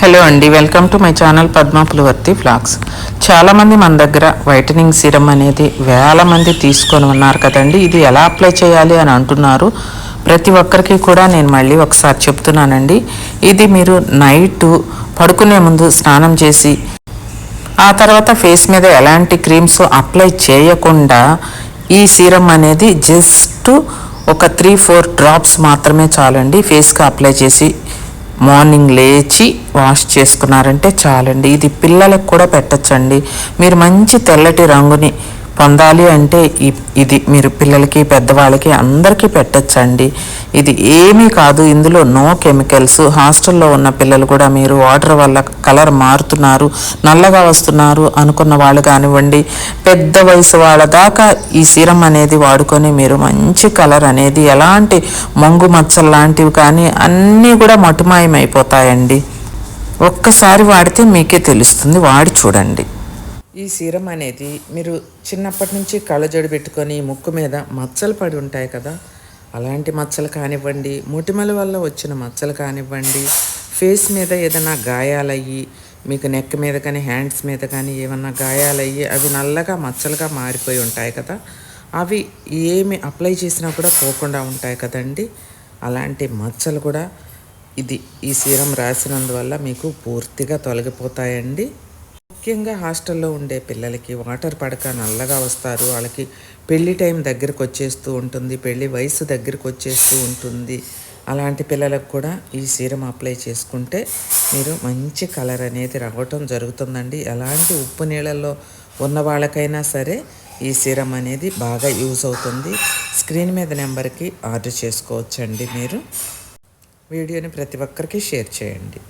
Hello అండి welcome to my channel Padma Pulivarthi flags చాలామంది మన దగ్గర వైటనింగ్ సీరం అనేది వేల మంది తీసుకొని ఉన్నారు కదండి. ఇది ఎలా అప్లై చేయాలి అని అంటున్నారు. ప్రతి ఒక్కరికి కూడా నేను మళ్ళీ ఒకసారి చెప్తున్నానండి. ఇది మీరు నైట్ పడుకునే ముందు స్నానం చేసి ఆ తర్వాత ఫేస్ మీద ఎలాంటి క్రీమ్స్ అప్లై చేయకుండా ఈ సీరం అనేది జస్ట్ ఒక త్రీ ఫోర్ డ్రాప్స్ మాత్రమే చాలండి ఫేస్కి అప్లై చేసి మార్నింగ్ లేచి వాష్ చేసుకున్నారంటే చాలండి. ఇది పిల్లలకు కూడా పెట్టచ్చండి. మీరు మంచి తెల్లటి రంగుని పొందాలి అంటే ఇది మీరు పిల్లలకి పెద్దవాళ్ళకి అందరికీ పెట్టచ్చండి. ఇది ఏమీ కాదు. ఇందులో నో కెమికల్స్ హాస్టల్లో ఉన్న పిల్లలు కూడా మీరు వాటర్ వల్ల కలర్ మారుతున్నారు నల్లగా వస్తున్నారు అనుకున్న వాళ్ళు కానివ్వండి పెద్ద వయసు వాళ్ళ దాకా ఈ సీరం అనేది వాడుకొని మీరు మంచి కలర్ అనేది ఎలాంటి మొంగు మచ్చలు లాంటివి కానీ అన్నీ కూడా మటుమాయమైపోతాయండి. ఒక్కసారి వాడితే మీకే తెలుస్తుంది. వాడి చూడండి. ఈ సీరం అనేది మీరు చిన్నప్పటి నుంచి కళ్ళజోడు పెట్టుకొని ముక్కు మీద మచ్చలు పడి ఉంటాయి కదా అలాంటి మచ్చలు కానివ్వండి మొటిమల వల్ల వచ్చిన మచ్చలు కానివ్వండి ఫేస్ మీద ఏదైనా గాయాలయ్యి మీకు నెక్ మీద కానీ హ్యాండ్స్ మీద కానీ ఏమన్నా గాయాలయ్యి అవి నల్లగా మచ్చలుగా మారిపోయి ఉంటాయి కదా అవి ఏమి అప్లై చేసినా కూడా పోకుండా ఉంటాయి కదండి. అలాంటి మచ్చలు కూడా ఇది ఈ సీరం రాసినందువల్ల మీకు పూర్తిగా తొలగిపోతాయండి. ముఖ్యంగా హాస్టల్లో ఉండే పిల్లలకి వాటర్ పడక నల్లగా వస్తారు. వాళ్ళకి పెళ్ళి టైం దగ్గరకు వచ్చేస్తూ ఉంటుంది పెళ్ళి వయసు దగ్గరకు వచ్చేస్తూ ఉంటుంది. అలాంటి పిల్లలకు కూడా ఈ సీరం అప్లై చేసుకుంటే మీరు మంచి కలర్ అనేది రావటం జరుగుతుందండి. ఎలాంటి ఉప్పు నీళ్ళల్లో ఉన్న వాళ్ళకైనా సరే ఈ సీరం అనేది బాగా యూజ్ అవుతుంది. స్క్రీన్ మీద నెంబర్కి ఆర్డర్ చేసుకోవచ్చండి మీరు. వీడియోని ప్రతి ఒక్కరికి షేర్ చేయండి.